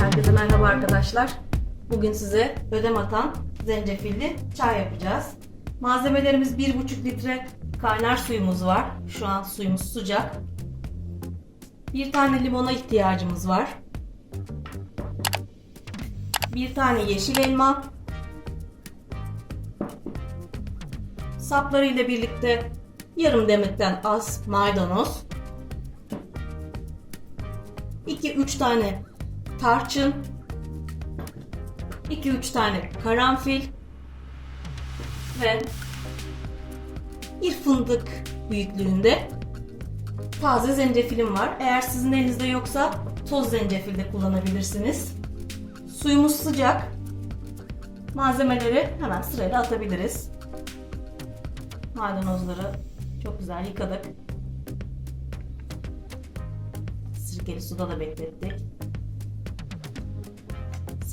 Herkese merhaba arkadaşlar. Bugün size ödem atan zencefilli çay yapacağız. Malzemelerimiz 1,5 litre kaynar suyumuz var. Şu an suyumuz sıcak. Bir tane limona ihtiyacımız var. Bir tane yeşil elma. Saplarıyla birlikte yarım demekten az maydanoz. 2-3 tane tarçın, 2-3 tane karanfil ve bir fındık büyüklüğünde taze zencefilim var. Eğer sizin elinizde yoksa toz zencefil de kullanabilirsiniz. Suyumuz sıcak. Malzemeleri hemen sırayla atabiliriz. Maydanozları çok güzel yıkadık. Sirkeli suda da beklettik.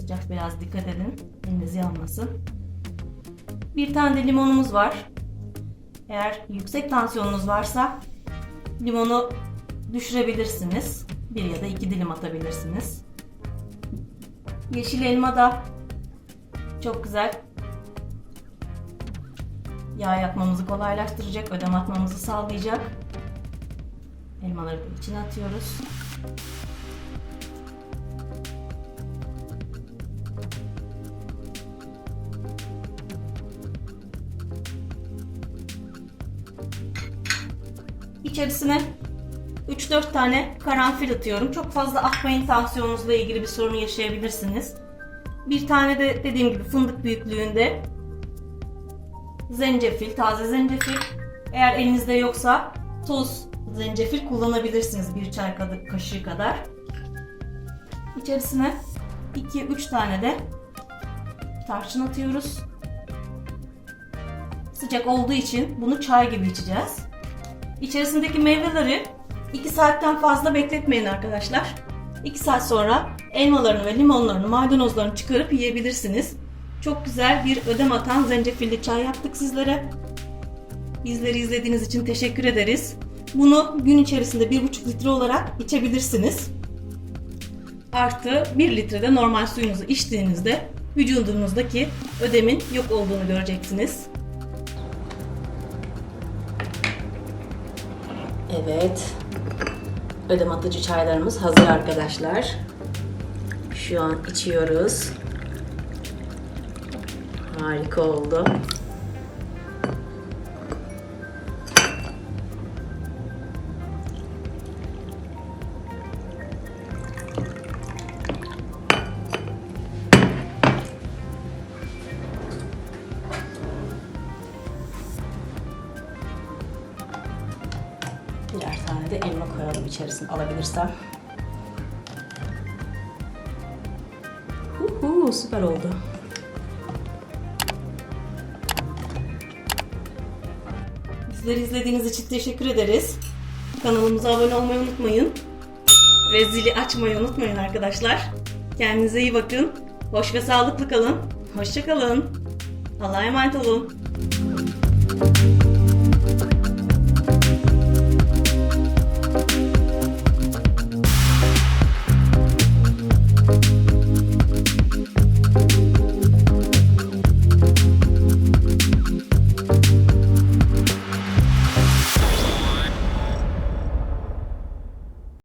Sıcak biraz dikkat edin. Eliniz yanmasın. Bir tane de limonumuz var. Eğer yüksek tansiyonunuz varsa limonu düşürebilirsiniz. Bir ya da iki dilim atabilirsiniz. Yeşil elma da çok güzel. Yağ yakmamızı kolaylaştıracak, ödem atmamızı sağlayacak. Elmaları içine atıyoruz. İçerisine 3-4 tane karanfil atıyorum. Çok fazla atmayın tansiyonunuzla ilgili bir sorun yaşayabilirsiniz. Bir tane de dediğim gibi fındık büyüklüğünde zencefil, taze zencefil. Eğer elinizde yoksa toz zencefil kullanabilirsiniz bir çay kaşığı kadar. İçerisine 2-3 tane de tarçın atıyoruz. Sıcak olduğu için bunu çay gibi içeceğiz. İçerisindeki meyveleri 2 saatten fazla bekletmeyin arkadaşlar. 2 saat sonra elmalarını ve limonlarını, maydanozlarını çıkarıp yiyebilirsiniz. Çok güzel bir ödem atan zencefilli çay yaptık sizlere. Bizleri izlediğiniz için teşekkür ederiz. Bunu gün içerisinde 1,5 litre olarak içebilirsiniz. Artı 1 litrede normal suyunuzu içtiğinizde vücudunuzdaki ödemin yok olduğunu göreceksiniz. Evet. Ödem atıcı çaylarımız hazır arkadaşlar. Şu an içiyoruz. Harika oldu. De elma koyalım içerisine alabilirsem. Uhu, süper oldu. Bizleri izlediğiniz için teşekkür ederiz. Kanalımıza abone olmayı unutmayın. Ve zili açmayı unutmayın arkadaşlar. Kendinize iyi bakın. Hoş ve sağlıklı kalın. Hoşçakalın. Allah'a emanet olun.